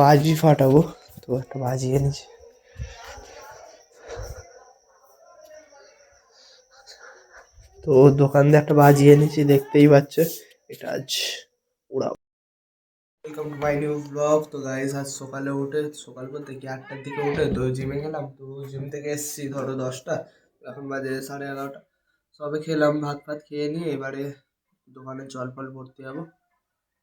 বাজি ফাটাবো, তো একটা বাজি এনেছি। তো দোকান দিয়ে একটা বাজি এনেছি, দেখতেই পাচ্ছ, এটা আজ উড়াবো। Welcome to my new blog তো গাইস আজ সকালে উঠে, সকাল বলতে কি, আটটার দিকে উঠে তো জিমে গেলাম, তো জিম থেকে এসেছি, ধরো দশটা, এখন বাজে সাড়ে এগারোটা। সবে খেলাম, ভাত ফাত খেয়ে নিয়ে, এবারে দোকানে জল ফল ভরতে যাব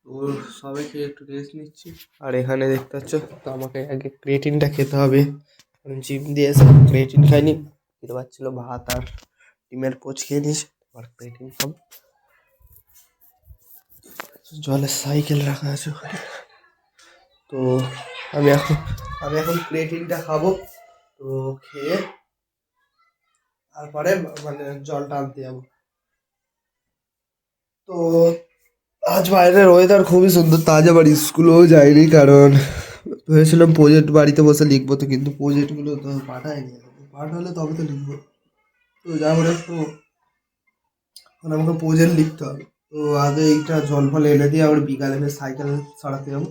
তো সবে খেয়ে একটু রেস্ট নিচ্ছি। আর এখানে দেখতে পাচ্ছ, তো আমাকে আগে ক্রিয়েটিনটা খেতে হবে। জিম দিয়ে এসে ক্রিয়েটিন খাইনি। খেতে পাচ্ছিলো ভাত আর ডিমের পোচ খেয়ে নিয়েছি। আর ক্রিয়েটিন খাব। জলের সাইকেল রাখা আছে ওখানে। তো আমি এখন আমি এখন ক্রিয়েটিনটা খাব। তো খেয়ে তারপরে মানে জলটা আনতে যাব। তো আজ বাইরের ওয়েদার খুবই সুন্দর, তাজ আবার স্কুলেও যাইনি কারণ ভেবেছিলাম প্রজেক্ট বাড়িতে বসে লিখব তো, কিন্তু প্রজেক্টগুলো তো পাঠায়নি। পাঠালে তবে তো লিখব তো যা করে তো আমাকে প্রজেক্ট লিখতে হবে তো আগে এইটা জল ফল এনে দিয়ে আবার বিকালে ফের সাইকেল ছাড়াতে যাব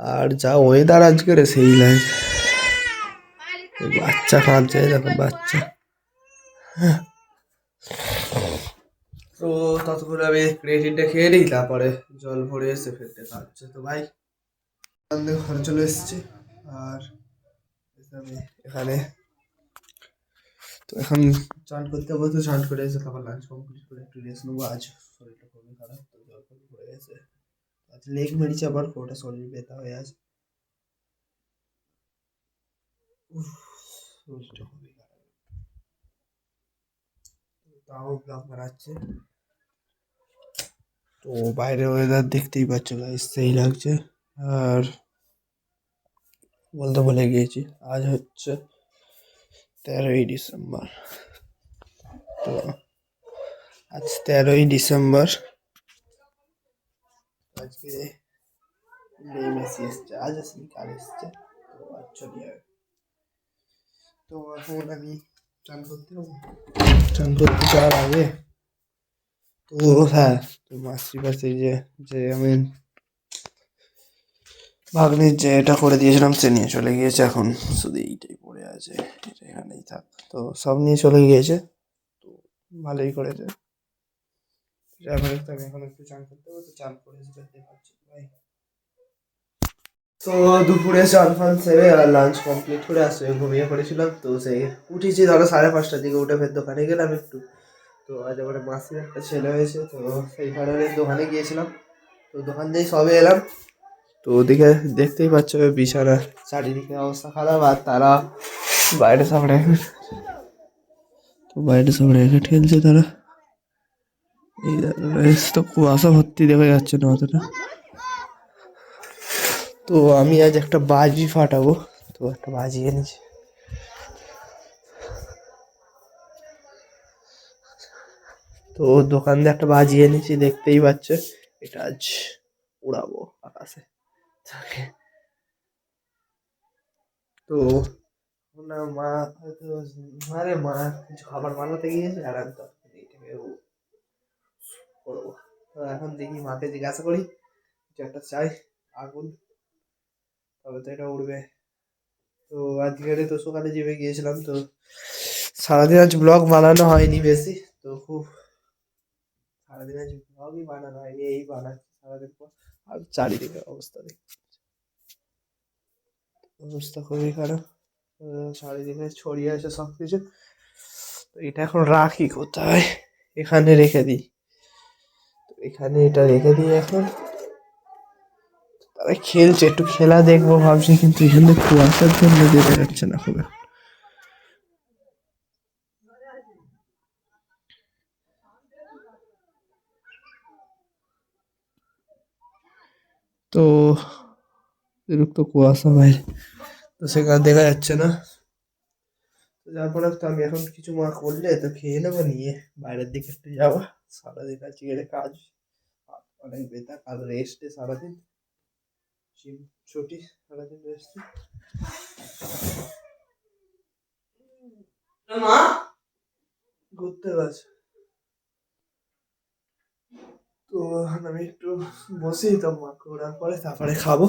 আর যা ওয়েদার আজকের সেই লাগে বাচ্চা কাঁদছে দেখো বাচ্চা হ্যাঁ। তো ততক্ষণ আমি ক্রেডিটটা খেয়ে নিই, তারপরে জল ভরে এসে দেখা হচ্ছে তো ভাই ঘরে চলে এসেছি, আর আমি এখানে, তো এখন চান করতে হবে তো, চান করে এসে তারপর লাঞ্চ কমপ্লিট করে একটু রেস্ট নেব। আজ শরীরটা খুবই খারাপ, তো জল ফল পড়ে গেছে আজ লেগ মেরেছে আবার ওটা শরীর ব্যথা হয়ে আছে। শরীরটা খুবই খারাপ। তাও ব্লগ বানাচ্ছে তো বাইরে ওয়েদার দেখতেই পাচ্ছ গাইস সেই লাগছে। আর বলতে ভুলে গিয়েছি, আজ হচ্ছে তেরোই ডিসেম্বর। তো আজ তেরোই ডিসেম্বর। আজকে মেসি এসছে, আজ আসেনি, কাল এসছে। তো আজ চলে যাবে তো এখন আমি চান করতে চান করতে যাওয়ার আগে তো হ্যাঁ তো মাসির যে যে আমি ভাগ্নির যে এটা করে দিয়েছিলাম সে নিয়ে চলে গিয়েছে এখন। শুধু এইটাই পড়ে আছে, এটা এখানেই থাক। তো সব নিয়ে চলে গিয়েছে, তো ভালোই করেছে। তো আমি এখন একটু চান করতে হবে, তো চান করে ভাই। তো দুপুরে চান ফান সেরে আর লাঞ্চ কমপ্লিট করে আসছে ঘুমিয়ে পড়েছিলাম, তো সেই উঠেছি ধরো সাড়ে পাঁচটার দিকে, উঠে ফের দোকানে গেলাম একটু। তো আজ আমার মাসির একটা ছেলে হয়েছে, তো সেই কারণে দোকানে গিয়েছিলাম। তো দোকান দিয়ে সবে এলাম। তো ওদিকে দেখতেই পাচ্ছ বিছানা চারিদিকে অবস্থা খারাপ, আর তারা বাইরে সামনে তো বাইরে সব রেখে ঠেলছে তারা। এই তো কুয়াশা ভর্তি দেখা যাচ্ছে না অতটা। তো আমি আজ একটা বাজি ফাটাবো। তো একটা বাজি এনেছি। তো দোকান দিয়ে একটা বাজি এনেছি, দেখতেই পাচ্ছ। এটা আজ উড়াবো আকাশে। তো না মা হয়তো আরে মা কিছু খাবার বানাতে গিয়েছে, আর আমি তো করব। তো এখন দেখি মাকে জিজ্ঞাসা করি, কিছু একটা চাই, আগুন। তবে তো এটা উড়বে। তো আজকে তো সকালে জিমে গিয়েছিলাম, তো সারাদিন আজ ব্লগ বানানো হয়নি বেশি, তো খুব সারাদিন আজ ব্লগই বানানো এই বানাচ্ছি সারাদিন আর চারিদিকে অবস্থা দেখ অবস্থা খুবই খারাপ। চারিদিকে ছড়িয়ে আছে সব কিছু তো এটা এখন রাখি কোথায়? এখানে রেখে দিই। এখানে এটা রেখে দিই এখন। তারা খেলছে, একটু খেলা দেখব ভাবছি, কিন্তু এখানে কুয়াশার জন্য যেতে যাচ্ছে না খুব তো বিরক্ত কুয়াশা বাইরে তো সেখানে দেখা যাচ্ছে না। তো যার ফলে তো আমি এখন কিছু মা করলে তো খেয়ে নেব নিয়ে বাইরের দিকে একটু যাব। সারাদিন আজকে এর কাজ। অনেক বেতা কাল রেস্টে সারাদিন। জিম ছুটি সারাদিন রেস্টে মা? ঘুরতে গেছে। তো আমি একটু বসি তো মা ঘোরার পরে তারপরে খাব।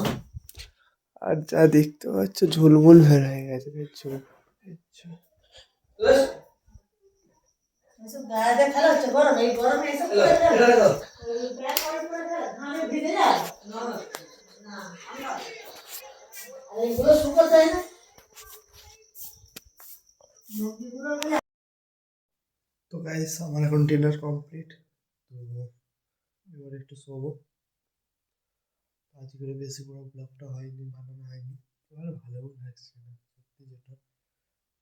আর যা দেখতে পাচ্ছ, ঝুলমুল বের হয়ে গেছে, দেখছ? দেখছ? তো গাইস আমার এখন ডিনার কমপ্লিট এবার একটু শোবো। আজকে বেশি বড় ব্লগটা হয়নি, বানানো হয়নি। এবার ভালোও লাগছে না, সত্যি যেটা।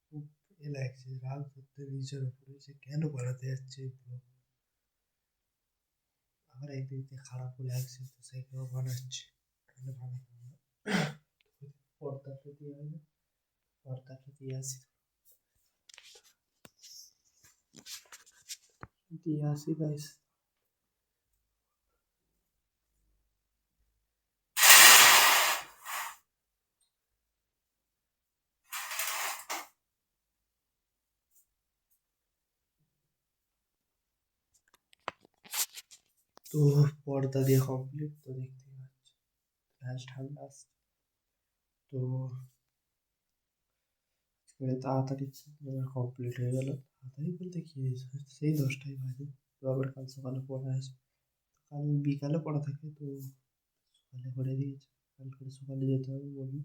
খুব এ লাগছে, রাগ করতে নিজের উপরে যে কেন বানাতে যাচ্ছে এই ব্লগ। আমার একদিক দিয়ে খারাপও লাগছে, তো সেইটাও বানাচ্ছি। কেন বানাবো না? পর্দাটা দিয়ে না পর্দাটা দিয়ে আসি। দিয়ে আসি তো পর্দা দিয়ে কমপ্লিট তো দেখতেই পাচ্ছ। লাস্ট ঠান্ডা আসছে তো তাড়াতাড়ি কমপ্লিট হয়ে গেল। তাড়াতাড়ি বলতে কি সেই দশটাই বাজে। তো আবার কাল সকালে পড়া আছে। কাল বিকালে পড়া থাকে, তো সকালে করে দিয়েছে। কাল করে সকালে যেতে হবে বলল।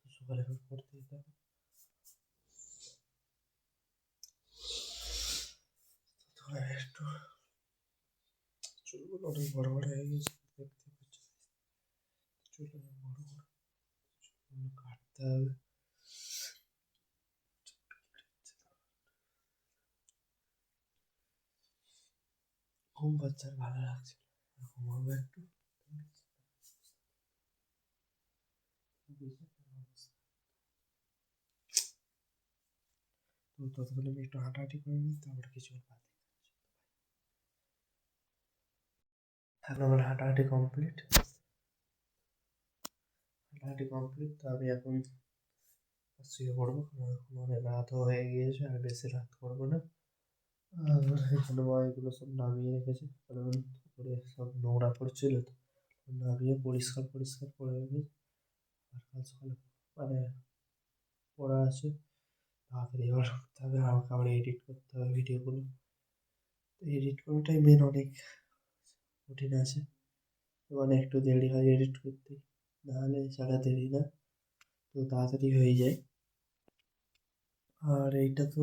তো সকালে করে পড়তে যেতে হবে। একটু চুলগুলো অনেক বড় বড় হয়ে গেছে, দেখতে পাচ্ছ চুলগুলো বড় বড় চুলগুলো কাটতে হবে। ঘুম পাচ্ছে ভালো লাগছে। ঘুমাবো একটু। তো ততক্ষণ আমি একটু হাঁটাহাঁটি করে নিই, তারপরে কিছু বাদ। এখন আমার হাঁটাহাঁটি কমপ্লিট হাঁটাহাঁটি কমপ্লিট তো আমি এখন শুয়ে পড়ব। কারণ এখন অনেক রাতও হয়ে গিয়েছে, আর বেশি রাত করব না। আর এখানে মা এগুলো সব নামিয়ে রেখেছে। কারণ উপরে সব নোংরা পড়ছিল তো, নামিয়ে পরিষ্কার পরিষ্কার করে রেখেছে। আর কাল সকালে মানে পড়া আছে। তাড়াতাড়ি আবার করতে হবে আমাকে আবার এডিট করতে হবে ভিডিওগুলো এডিট করাটাই মেন অনেক কঠিন আছে। মানে একটু দেরি হয় এডিট করতে, নাহলে ছাড়া দেরি না। তো তাড়াতাড়ি হয়ে যায়। আর এইটা তো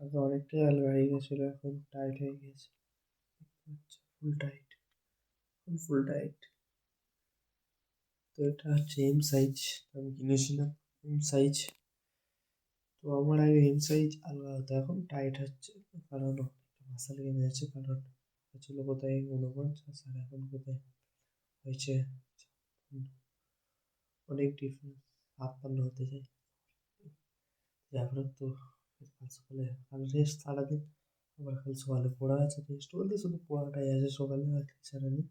আগে অনেকটাই আলগা হয়ে গেছিল, এখন টাইট হয়ে গেছে। ফুল টাইট ফুল টাইট তো এটা হচ্ছে এম সাইজ আমি কিনেছিলাম এম সাইজ তো আমার আগে এম সাইজ আলগা হতো, এখন টাইট হচ্ছে, কারণ মাসাল গেমে কারণ ছিল কোথায় উনপঞ্চাশ আর এখন কোথায় হয়েছে অনেক ডিফারেন্স ছাপ্পান্ন হতে যায় হোক, তো কাল সকালে কাল রেস্ট সারাদিন। আবার কাল সকালে পড়া আছে রেস্ট বলতে শুধু পড়াটাই আছে, সকালে আর কিছু নেই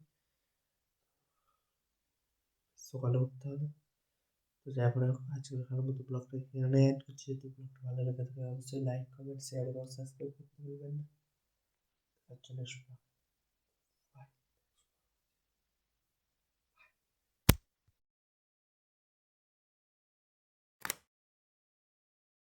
সকালে উঠতে হবে। তো হোক আজকের মতো ব্লগটা এখানে অ্যাড করছি। যদি ব্লগটা ভালো লাগে থাকে অবশ্যই লাইক কমেন্ট শেয়ার এবং সাবস্ক্রাইব করতে ভুলবেন না। তার জন্য